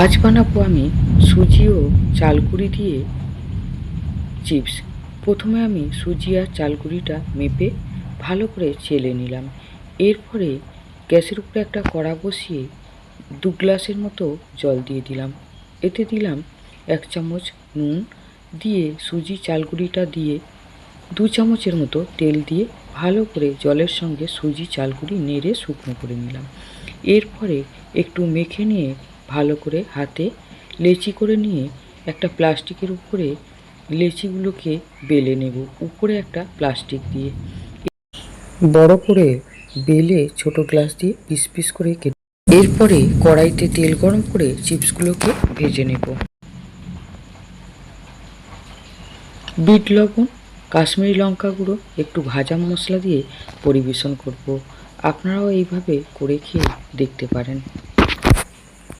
আজ বানাবো আমি সুজি ও চালকুড়ি দিয়ে চিপস। প্রথমে আমি সুজি আর চালকুড়িটা মেপে ভালো করে চেলে নিলাম। এরপরে গ্যাসের উপরে একটা কড়া বসিয়ে দু গ্লাসের মতো জল দিয়ে দিলাম। এতে দিলাম এক চামচ নুন দিয়ে সুজি চালকুড়িটা দিয়ে দু চামচের মতো তেল দিয়ে ভালো করে জলের সঙ্গে সুজি চালকুড়ি নেড়ে শুকনো করে নিলাম। এরপরে একটু মেখে নিয়ে ভালো করে হাতে লেচি করে নিয়ে একটা প্লাস্টিকের উপরে লেচিগুলোকে বেলে নেব, উপরে একটা প্লাস্টিক দিয়ে। বড় করে বেলে ছোট গ্লাস দিয়ে পিস পিস করে কেটে এরপরে কড়াইতে তেল গরম করে চিপসগুলোকে ভেজে নেব। বিট লবণ, কাশ্মীরি লঙ্কা গুঁড়ো, একটু ভাজা মশলা দিয়ে পরিবেশন করব। আপনারাও এইভাবে করে খেয়ে দেখতে পারেন।